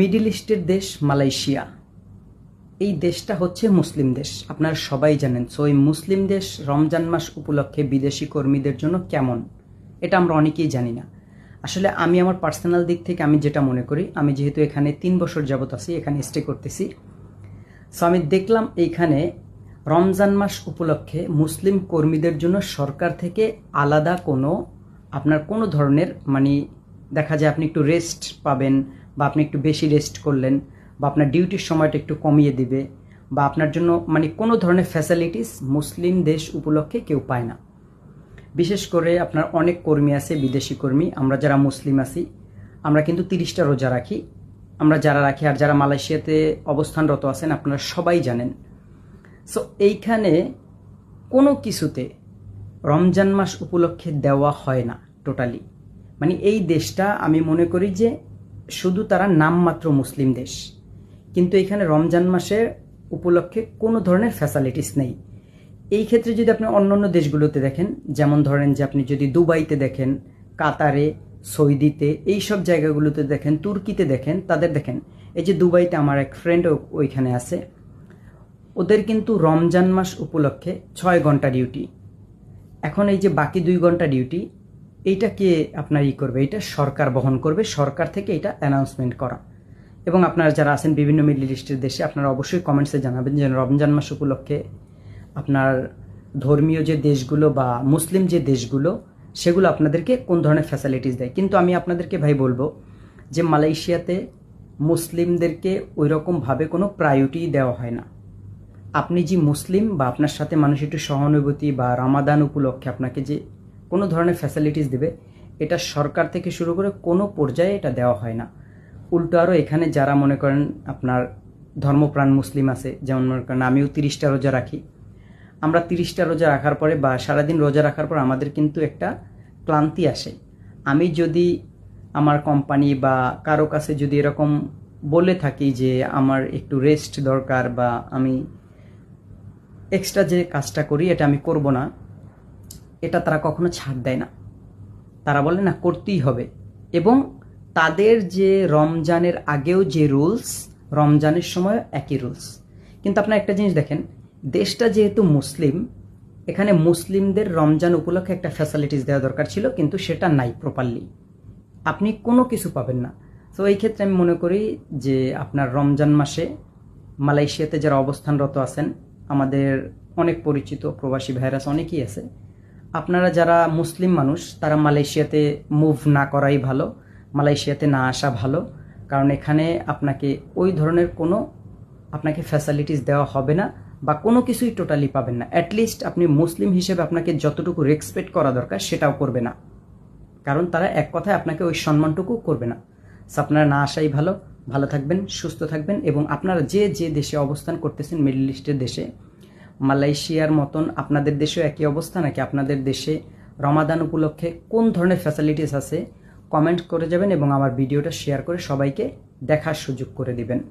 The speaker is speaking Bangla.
মিডিল ইস্টের দেশ মালয়েশিয়া। এই দেশটা হচ্ছে মুসলিম দেশ। আপনারা সবাই জানেন, সো এই মুসলিম দেশ রমজান মাস উপলক্ষে বিদেশি কর্মীদের জন্য কেমন? এটা আমরা অনেকেই জানি না। আসলে আমি আমার পার্সোনাল দিক থেকে আমি যেটা মনে করি, আমি যেহেতু এখানে তিন বছর যাবত আছি, এখানে স্টে করতেছি। সো আমি দেখলাম এইখানে রমজান মাস উপলক্ষে মুসলিম কর্মীদের জন্য সরকার থেকে আলাদা কোনো, আপনার কোনো ধরনের মানে দেখা যায় আপনি একটু রেস্ট পাবেন বা আপনি একটু বেশি রেস্ট করলেন বা আপনার ডিউটির সময়টা একটু কমিয়ে দিবে বা আপনার জন্য মানে কোনো ধরনের ফ্যাসিলিটিস মুসলিম দেশ উপলক্ষে কেউ পায় না। বিশেষ করে আপনার অনেক কর্মী আছে, বিদেশি কর্মী, আমরা যারা মুসলিম আছি, আমরা কিন্তু তিরিশটা রোজা রাখি। আমরা যারা রাখি আর যারা মালয়েশিয়াতে অবস্থানরত আছেন, আপনারা সবাই জানেন। সো এইখানে কোনো কিছুতে রমজান মাস উপলক্ষে দেওয়া হয় না টোটালি মানে এই দেশটা আমি মনে করি যে শুধু তারা নামমাত্র মুসলিম দেশ। কিন্তু এখানে রমজান মাসের উপলক্ষে কোনো ধরনের ফ্যাসালিটিস নেই। এই ক্ষেত্রে যদি আপনি অন্য অন্য দেশগুলোতে দেখেন, যেমন ধরেন যে আপনি যদি দুবাইতে দেখেন, কাতারে, সৌদিতে এই সব জায়গাগুলোতে দেখেন, তুর্কিতে দেখেন, তাদের দেখেন, এই যে দুবাইতে আমার এক ফ্রেন্ড ওইখানে আছে, ওদের কিন্তু রমজান মাস উপলক্ষে ছয় ঘণ্টা ডিউটি এখন এই যে বাকি দুই ঘণ্টা ডিউটি এইটা কে আপনার ই করবে এটা সরকার বহন করবে, সরকার থেকে এটা অ্যানাউন্সমেন্ট করা। এবং আপনারা যারা আছেন বিভিন্ন মিডল ইস্টের দেশে, আপনারা অবশ্যই কমেন্টসে জানাবেন যে রমজান মাস উপলক্ষে আপনার ধর্মীয় যে দেশগুলো বা মুসলিম যে দেশগুলো, সেগুলো আপনাদেরকে কোন ধরনের ফ্যাসিলিটিস দেয়। কিন্তু আমি আপনাদেরকে ভাই বলব যে মালয়েশিয়াতে মুসলিমদেরকে ওই রকমভাবে কোনো প্রায়োরিটি দেওয়া হয় না। আপনি যে মুসলিম বা আপনার সাথে মানুষ একটু সহানুভূতি বা রামাদান উপলক্ষে আপনাকে যে কোনো ধরনের ফ্যাসিলিটিস দেবে, এটা সরকার থেকে শুরু করে কোনো পর্যায়ে এটা দেওয়া হয় না। উল্টো আরও এখানে যারা মনে করেন আপনার ধর্মপ্রাণ মুসলিম আছে, যেমন মনে করেন আমিও তিরিশটা রোজা রাখি। আমরা তিরিশটা রোজা রাখার পরে বা সারাদিন রোজা রাখার পর আমাদের কিন্তু একটা ক্লান্তি আসে। আমি যদি আমার কোম্পানি বা কারও কাছে যদি এরকম বলে থাকি যে আমার একটু রেস্ট দরকার বা আমি এক্সট্রা যে কাজটা করি, এটা আমি করব না এটা তারা কখনো ছাড় দেয় না। তারা বলে, না, করতেই হবে। এবং তাদের যে রমজানের আগেও যে রুলস, রমজানের সময় একই রুলস। কিন্তু আপনার একটা জিনিস দেখেন, দেশটা যেহেতু মুসলিম, এখানে মুসলিমদের রমজান উপলক্ষে একটা ফ্যাসিলিটিস দেওয়া দরকার ছিল, কিন্তু সেটা নাই প্রপারলি আপনি কোনো কিছু পাবেন না। তো এই ক্ষেত্রে আমি মনে করি যে আপনার রমজান মাসে মালয়েশিয়াতে যারা অবস্থানরত আছেন, আমাদের অনেক পরিচিত প্রবাসী ভাইরাস অনেকেই আছে আপনারা যারা মুসলিম মানুষ, তারা মালয়েশিয়াতে মুভ না করাই ভালো, মালয়েশিয়াতে না আসা ভালো, কারণ এখানে আপনাকে ওই ধরনের কোনো আপনাকে ফ্যাসিলিটিস দেওয়া হবে না বা কোনো কিছুই টোটালি পাবেন না। অ্যাটলিস্ট আপনি মুসলিম হিসেবে আপনাকে যতটুকু রেসপেক্ট করা দরকার, সেটাও করবে না। কারণ তারা এক কথায় আপনাকে ওই সম্মানটুকু করবে না। আপনারা না আসাই ভালো। ভালো থাকবেন, সুস্থ থাকবেন এবং আপনারা যে যে দেশে অবস্থান করতেছেন মিডল ইস্টের দেশে মালয়েশিয়ার মতন আপনাদের দেশেও একই অবস্থা নাকি আপনাদের দেশে রমাদান উপলক্ষে কোন ধরনের ফ্যাসিলিটিস আছে? কমেন্ট করে যাবেন এবং আমার ভিডিওটা শেয়ার করে সবাইকে দেখার সুযোগ করে দিবেন।